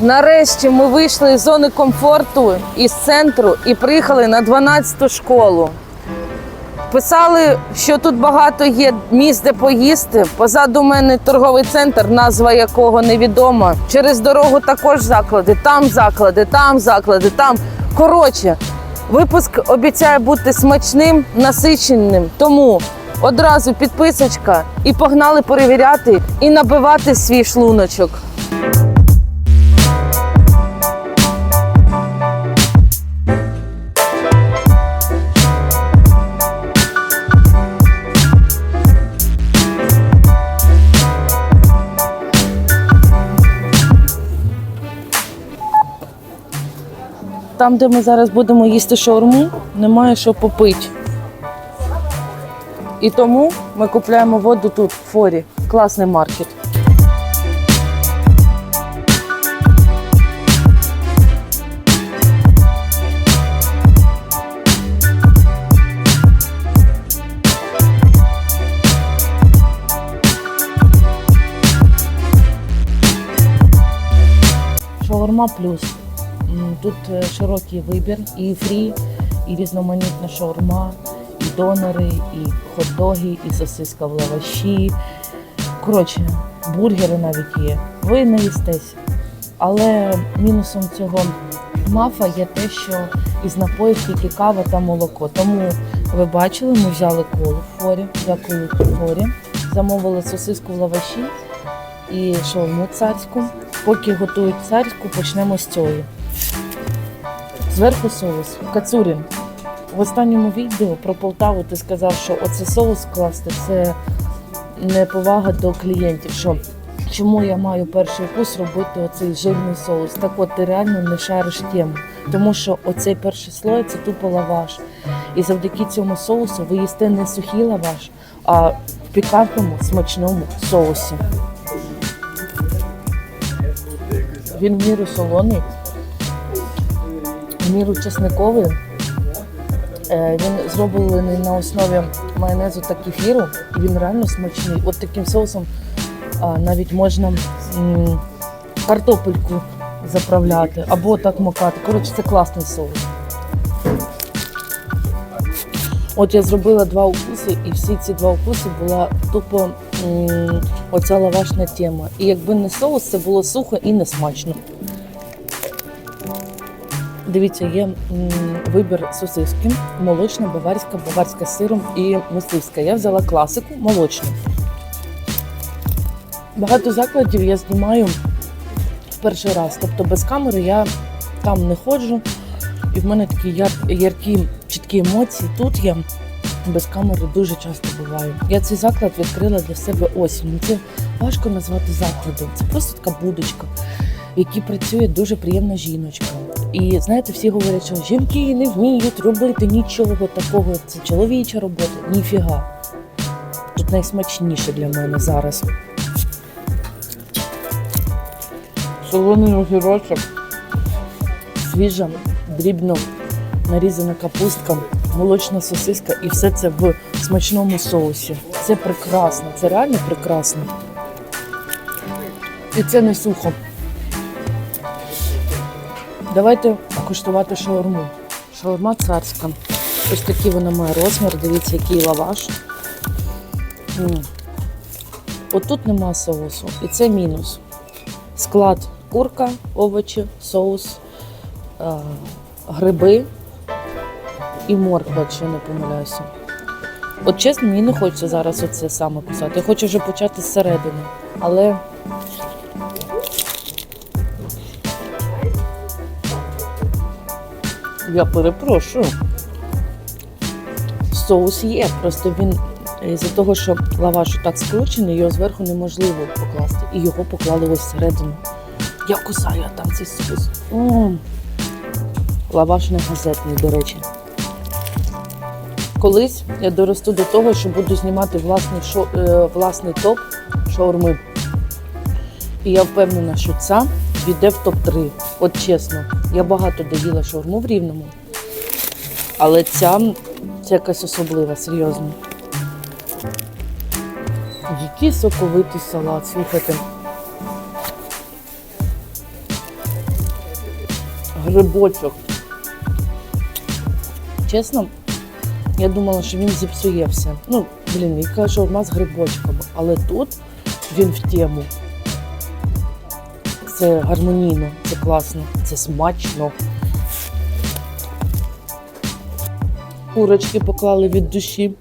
Нарешті ми вийшли з зони комфорту із центру і приїхали на 12-ту школу. Писали, що тут багато є місць, де поїсти. Позаду мене торговий центр, назва якого невідома. Через дорогу також заклади, там заклади, там заклади, там. Коротше, випуск обіцяє бути смачним, насиченим. Тому одразу підписочка і погнали перевіряти і набивати свій шлуночок. Там, де ми зараз будемо їсти шаурму, немає що попити. І тому ми купляємо воду тут, в форі. Класний маркет. Шаурма плюс. Тут е, широкий вибір, і фрі, і різноманітна шаурма, і донори, і хот-доги, і сосиска в лаваші. Коротше, бургери навіть є. Ви не їстесь. Але мінусом цього мафа є те, що із напоїв тільки кава та молоко. Тому ви бачили, ми взяли колу в форі, дякую форі. Замовили сосиску в лаваші і шаурму царську. Поки готують царську, почнемо з цієї. Зверху соус. Кацурін. В останньому відео про Полтаву ти сказав, що оце соус класти це неповага до клієнтів. Що чому я маю перший вкус робити оцей жирний соус? Так от ти реально не шариш тему. Тому що оцей перший слой це тупо лаваш. І завдяки цьому соусу ви їсте не сухий лаваш, а в пікантному смачному соусі. Він в міру солоний, міру чесниковий. Е, Він зроблений на основі майонезу та кефіру, він реально смачний. От таким соусом навіть можна картопельку заправляти або так макати. Коротше, це класний соус. От я зробила два укуси, і всі ці два укуси була тупо оця лавашна тема. І якби не соус, це було сухо і не смачно. Дивіться, є вибір сосиски, молочна, баварська, баварська з сиром і мисливська. Я взяла класику молочну. Багато закладів я знімаю в перший раз. Тобто без камери я там не ходжу. І в мене такі яр- яркі, чіткі емоції. Тут я без камери дуже часто буваю. Я цей заклад відкрила для себе осінь. Це важко назвати закладом. Це просто така будочка, в якій працює дуже приємна жіночка. І знаєте, всі говорять, що жінки не вміють робити нічого такого. Це чоловіча робота. Ніфіга. Тут найсмачніше для мене зараз. Солоний огірочок, свіжа, дрібно нарізана капустка, молочна сосиска і все це в смачному соусі. Це прекрасно, це реально прекрасно. І це не сухо. Давайте куштувати шаурму. Шаурма царська. Ось такий вона має розмір. Дивіться, який лаваш. М. Отут нема соусу, і це мінус. Склад курка, овочі, соус, е, гриби і морква, якщо не помиляюся. От чесно, мені не хочеться зараз оце саме писати. Я хочу вже почати зсередини. Але я перепрошую. Соус є, просто він із-за того, що лаваш так скручений, його зверху неможливо покласти. І його поклали ось всередину. Я кусаю там цей соус. Лаваш не газетний, до речі. Колись я доросту до того, що буду знімати власний, шо, е, власний топ шаурми. І я впевнена, що ця війде в топ-3. От чесно, я багато доїла шаурму в рівному. Але ця це якась особлива, серйозно. Який соковитий салат, слухайте. грибочок. Чесно, я думала, що він зіпсує все. Ну, блін, яка шаурма з грибочками. Але тут він в тему. Це гармонійно, це класно, це смачно. Курочки поклали від душі.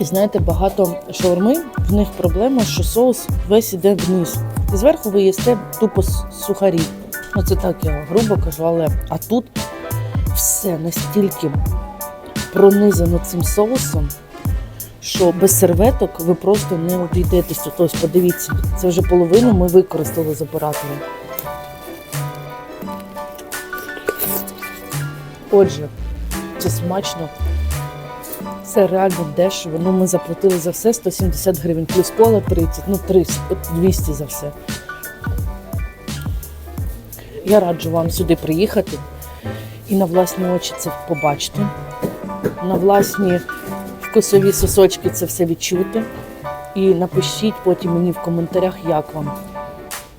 І знаєте, багато шаурми, в них проблема, що соус весь іде вниз. І зверху ви їсте тупо сухарі. Ну це так я грубо кажу, але а тут все настільки пронизано цим соусом, що без серветок ви просто не обійдетесь. Тут ось подивіться, це вже половину ми використали з оператором. Отже, це смачно. Це реально дешево. Ну, ми заплатили за все 170 гривень, плюс кола 30, ну 300, 200 за все. Я раджу вам сюди приїхати і на власні очі це побачити, на власні вкусові сосочки це все відчути. І напишіть потім мені в коментарях, як вам.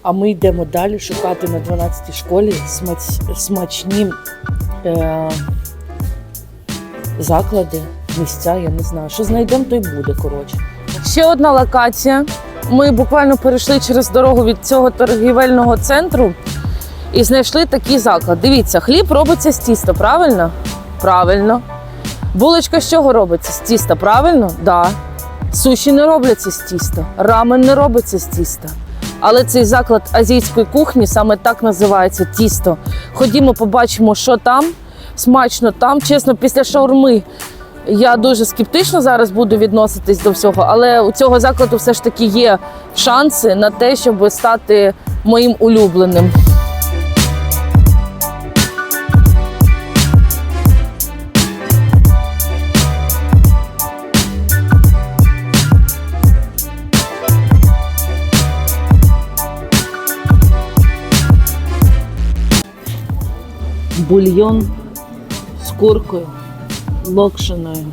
А ми йдемо далі шукати на 12-й школі смач- смачні е- заклади, місця, я не знаю. Що знайдемо, то й буде, коротше. Ще одна локація. Ми буквально перейшли через дорогу від цього торгівельного центру і знайшли такий заклад. Дивіться, хліб робиться з тіста, правильно? Правильно. Булочка з чого робиться? З тіста, правильно? Да. Суші не робляться з тіста, рамен не робиться з тіста. Але цей заклад азійської кухні саме так називається тісто. Ходімо, побачимо, що там. Смачно там. Чесно, після шаурми я дуже скептично зараз буду відноситись до всього, але у цього закладу все ж таки є шанси на те, щоб стати моїм улюбленим. Бульйон з куркою, локшиною.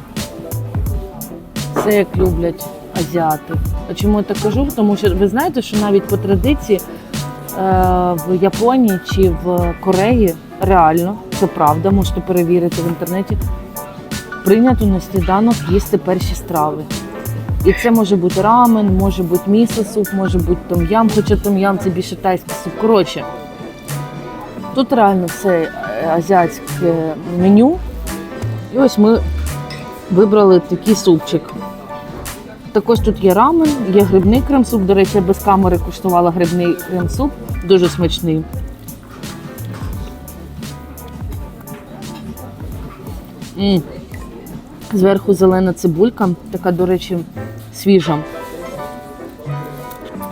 Це як люблять азіати. А чому я так кажу? Тому що ви знаєте, що навіть по традиції е, в Японії чи в Кореї реально, це правда, можете перевірити в інтернеті, прийнято на сніданок їсти перші страви. І це може бути рамен, може бути місо суп, може бути том-ям, хоча том-ям це більше тайський суп. Коротше, тут реально все азіатське меню. І ось ми вибрали такий супчик. Також тут є рамен, є грибний крем-суп. До речі, я без камери куштувала грибний крем-суп. Дуже смачний. м Зверху зелена цибулька, така, до речі, свіжа.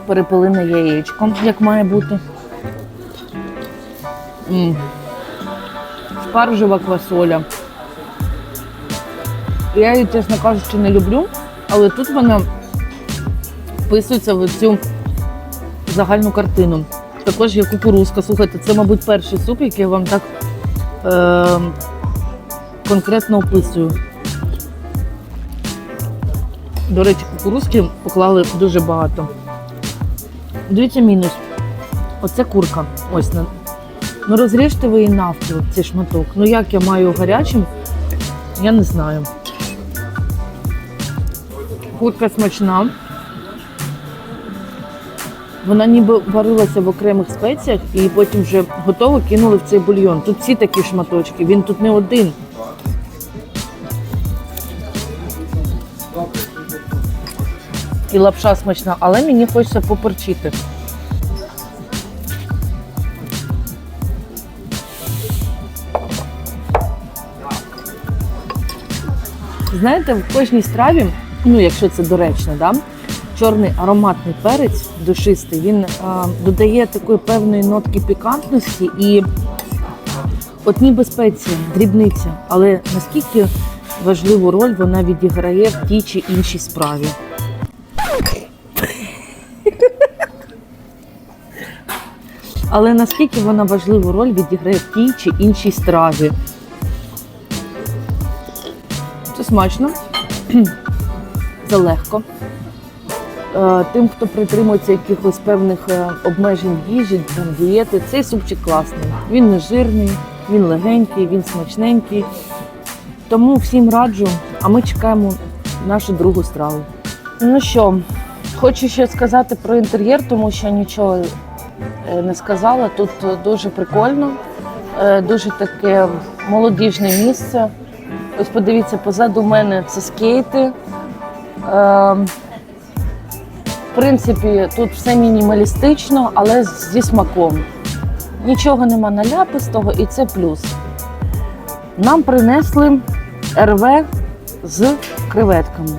Перепелине яєчко, як має бути. м Спаржева квасоля. Я її, чесно кажучи, не люблю, але тут вона вписується в цю загальну картину. Також є кукурузка. Слухайте, це, мабуть, перший суп, який я вам так е- конкретно описую. До речі, кукурузки поклали дуже багато. Дивіться мінус. Оце курка. Ось. Ну розріжте ви її навпіл, цей шматок. Ну як я маю гарячим, я не знаю. Курка смачна. Вона ніби варилася в окремих спеціях і потім вже готово кинули в цей бульйон. Тут всі такі шматочки, він тут не один. І лапша смачна, але мені хочеться поперчити. Знаєте, в кожній страві, ну якщо це доречно, да, чорний ароматний перець душистий, він а, додає такої певної нотки пікантності і от ніби спеція, дрібниця, але наскільки важливу роль вона відіграє в тій чи іншій справі. Але наскільки вона важливу роль відіграє в тій чи іншій страві. Смачно, це легко. Е, Тим, хто притримується якихось певних е, обмежень їжі, там дієти, цей супчик класний. Він не жирний, він легенький, він смачненький. Тому всім раджу, а ми чекаємо нашу другу страву. Ну що, хочу ще сказати про інтер'єр, тому що нічого е, не сказала. Тут дуже прикольно, дуже таке молодіжне місце. Ось подивіться, позаду мене це скейти. Е, В принципі, тут все мінімалістично, але зі смаком. Нічого нема наляпистого, і це плюс. Нам принесли РВ з креветками.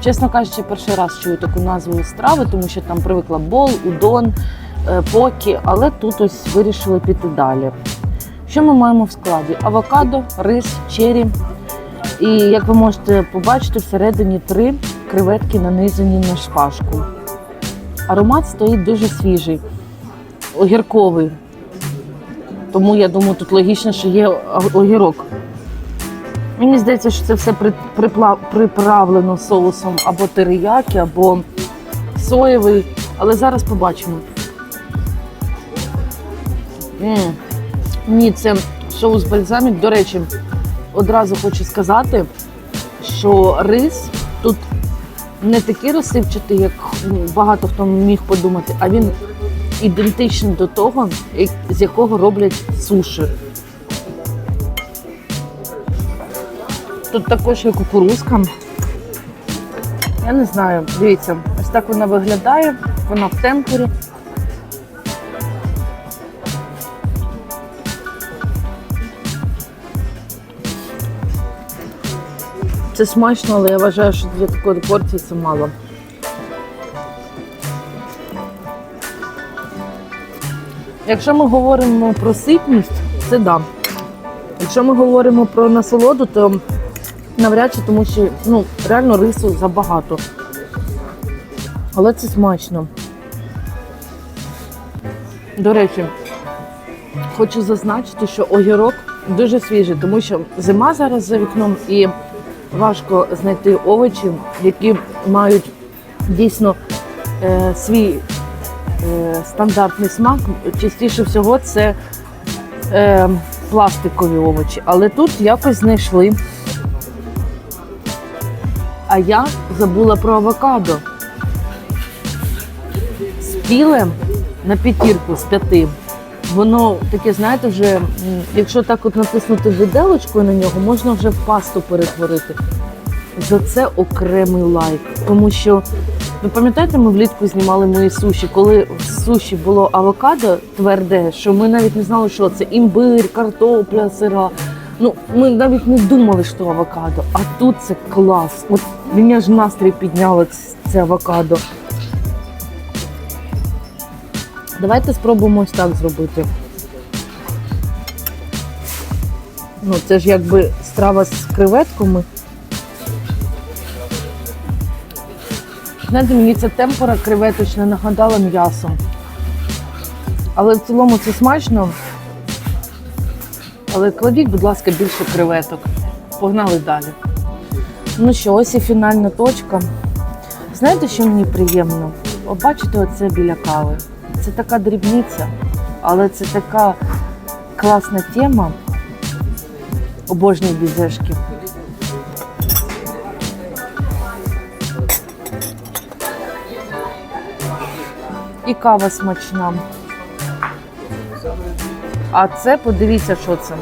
Чесно кажучи, перший раз чую таку назву страви, тому що там привикла бол, удон, е, покі, але тут ось вирішили піти далі. Що ми маємо в складі? Авокадо, рис, чері. І як ви можете побачити, всередині три креветки нанизані на шпажку. Аромат стоїть дуже свіжий, огірковий. Тому я думаю, тут логічно, що є огірок. Мені здається, що це все приправлено соусом або териякі, або соєвий. Але зараз побачимо. м Ні, це соус бальзамік. До речі, одразу хочу сказати, що рис тут не такий розсипчатий, як ну, багато хто міг подумати, а він ідентичний до того, з якого роблять суші. Тут також є кукурузка. Я не знаю, дивіться, ось так вона виглядає, вона в темпорі. Це смачно, але я вважаю, що для такої порції це мало. Якщо ми говоримо про ситність, це да. Якщо ми говоримо про насолоду, то навряд чи, тому що ну, реально рису забагато. Але це смачно. До речі, хочу зазначити, що огірок дуже свіжий, тому що зима зараз за вікном і важко знайти овочі, які мають дійсно е, свій е, стандартний смак. Частіше всього це е, пластикові овочі. Але тут якось знайшли. А я забула про авокадо. Спіле на п'ятірку з п'яти. Воно таке, знаєте, вже, якщо так от натиснути виделочкою на нього, можна вже в пасту перетворити. За це окремий лайк. Тому що, ви пам'ятаєте, ми влітку знімали мої суші, коли в суші було авокадо тверде, що ми навіть не знали, що це імбир, картопля, сира. Ну, ми навіть не думали, що авокадо. А тут це клас. От мені аж настрій підняло це авокадо. Давайте спробуємо ось так зробити. Ну, це ж якби страва з креветками. Знаєте, мені ця темпора креветочна нагадала м'ясо. Але в цілому це смачно. Але кладіть, будь ласка, більше креветок. Погнали далі. Ну що, ось і фінальна точка. Знаєте, що мені приємно? О, бачите, оце біля кави. Це така дрібниця, але це така класна тема. Обожнюю бізешки. І кава смачна. А це подивіться, що це.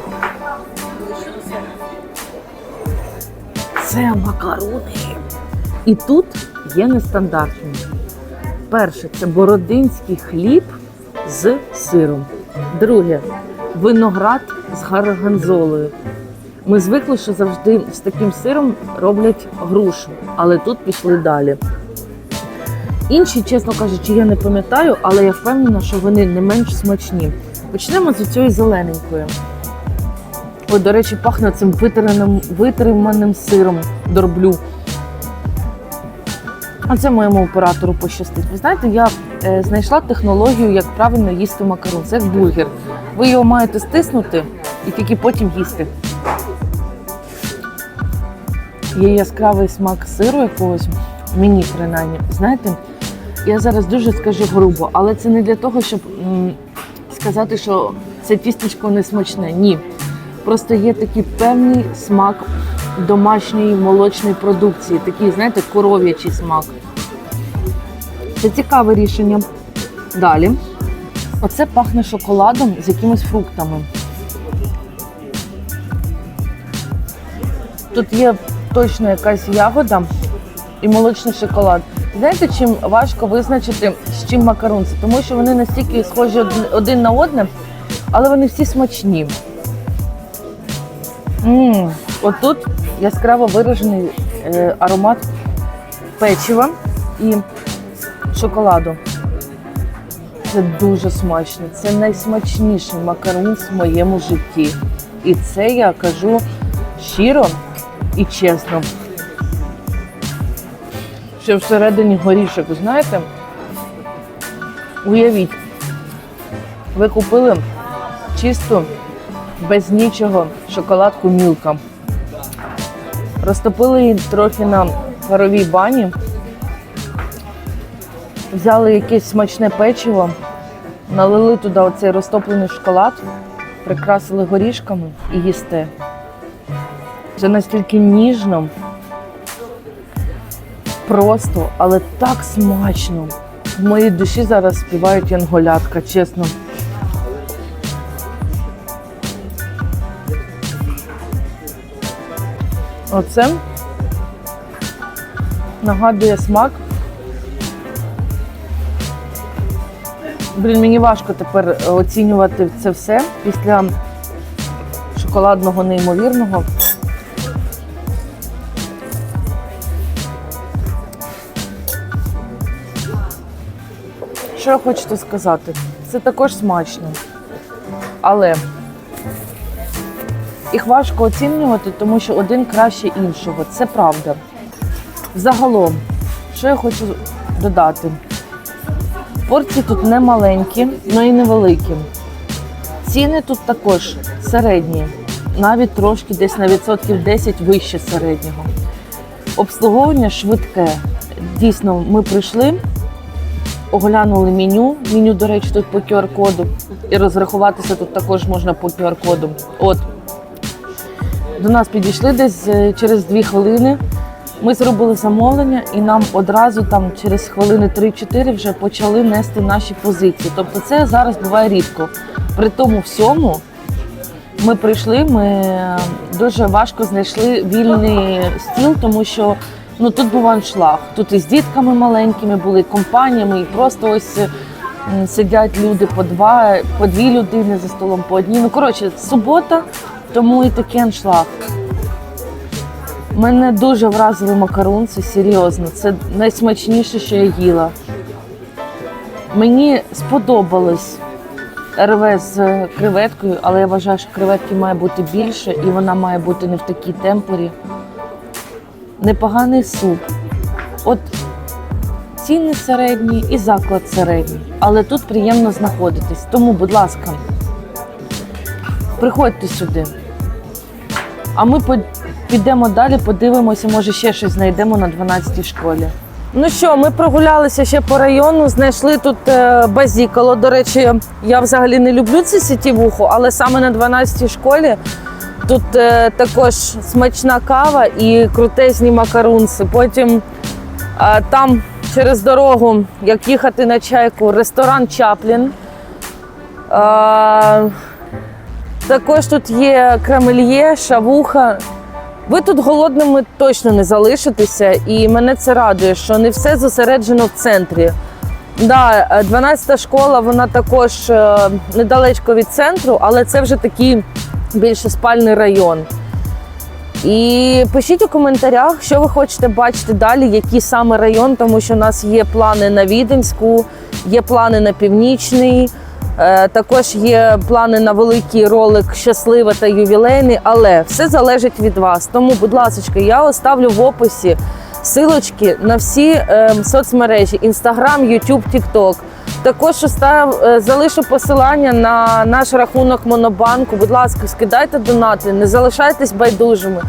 Це макарони. І тут є нестандартні. Перше це бородинський хліб з сиром. Друге виноград з гарганзолою. Ми звикли, що завжди з таким сиром роблять грушу, але тут пішли далі. Інші, чесно кажучи, я не пам'ятаю, але я впевнена, що вони не менш смачні. Почнемо з цієї зелененької. Ой, до речі, пахне цим витриманим сиром дорблю. А це моєму оператору пощастить. Ви знаєте, я е, знайшла технологію, як правильно їсти макарон. Це як бургер. Ви його маєте стиснути і тільки потім їсти. Є яскравий смак сиру якогось. Мені принаймні. Знаєте, я зараз дуже скажу грубо, але це не для того, щоб м, сказати, що це тістечко не смачне. Ні. Просто є такий певний смак домашньої молочної продукції, такий, знаєте, коров'ячий смак. Це цікаве рішення. Далі. Оце пахне шоколадом з якимись фруктами. Тут є точно якась ягода і молочний шоколад. Знаєте, чим важко визначити, з чим макарунці? Тому що вони настільки схожі один- на одне, але вони всі смачні. м Отут яскраво виражений е, аромат печива і шоколаду. Це дуже смачно. Це найсмачніший макарун в моєму житті. І це я кажу щиро і чесно. Ще всередині горішок, знаєте? Уявіть, ви купили чисту, без нічого шоколадку мілка. Розтопили її трохи на паровій бані, взяли якесь смачне печиво, налили туди оцей розтоплений шоколад, прикрасили горішками і їсте. Це настільки ніжно, просто, але так смачно. В моїй душі зараз співають янголятка, чесно. Оце нагадує смак. Блін, мені важко тепер оцінювати це все після шоколадного неймовірного. Що я хочу сказати? Це також смачно. Але їх важко оцінювати, тому що один краще іншого. Це правда. Загалом, що я хочу додати? Порції тут не маленькі, але і не великі. Ціни тут також середні, навіть трошки десь на відсотків 10 вище середнього. Обслуговування швидке. Дійсно, ми прийшли, оглянули меню. Меню, до речі, тут по QR-коду. І розрахуватися тут також можна по QR-коду. От. До нас підійшли десь е, через 2 хвилини. Ми зробили замовлення і нам одразу там через хвилини 3-4 вже почали нести наші позиції. Тобто це зараз буває рідко. При тому всьому ми прийшли, ми е, дуже важко знайшли вільний стіл, тому що ну, тут був аншлаг. Тут і з дітками маленькими були, і компаніями, і просто ось сидять люди по два, по дві людини за столом, по одній. Ну, коротше, субота, тому і такий аншлаг. Мене дуже вразили макарунці, серйозно. Це найсмачніше, що я їла. Мені сподобалось РВ з креветкою, але я вважаю, що креветки має бути більше і вона має бути не в такій темпорі. Непоганий суп. От ціни середні і заклад середній. Але тут приємно знаходитись. Тому, будь ласка, приходьте сюди. А ми підемо далі, подивимося, може ще щось знайдемо на 12-й школі. Ну що, ми прогулялися ще по району, знайшли тут е, базікало. До речі, я взагалі не люблю це сітівуху, але саме на 12-й школі тут е, також смачна кава і крутезні макарунси. Потім е, там через дорогу, як їхати на чайку, ресторан Чаплін. Е, також тут є крамельє, шавуха. Ви тут голодними точно не залишитеся, і мене це радує, що не все зосереджено в центрі. Да, е, 12-та школа, вона також е, недалечко від центру, але це вже такий більше спальний район. І пишіть у коментарях, що ви хочете бачити далі, який саме район, тому що у нас є плани на Віденську, є плани на північний. Е, Також є плани на великий ролик щасливе та ювілейний, але все залежить від вас. Тому, будь ласка, я оставлю в описі силочки на всі е, соцмережі: Instagram, YouTube, TikTok. Також остав, е, залишу посилання на наш рахунок Монобанку. Будь ласка, скидайте донати, не залишайтесь байдужими.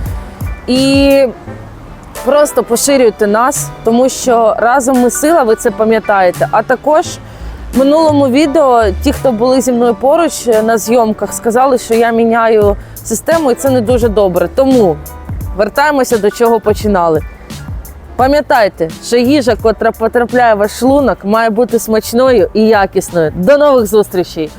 І Просто поширюйте нас, тому що разом ми сила, ви це пам'ятаєте. А також минулому відео ті, хто були зі мною поруч е, на зйомках, сказали, що я міняю систему, і це не дуже добре. Тому вертаємося до чого починали. Пам'ятайте, що їжа, котра потрапляє в ваш шлунок, має бути смачною і якісною. До нових зустрічей!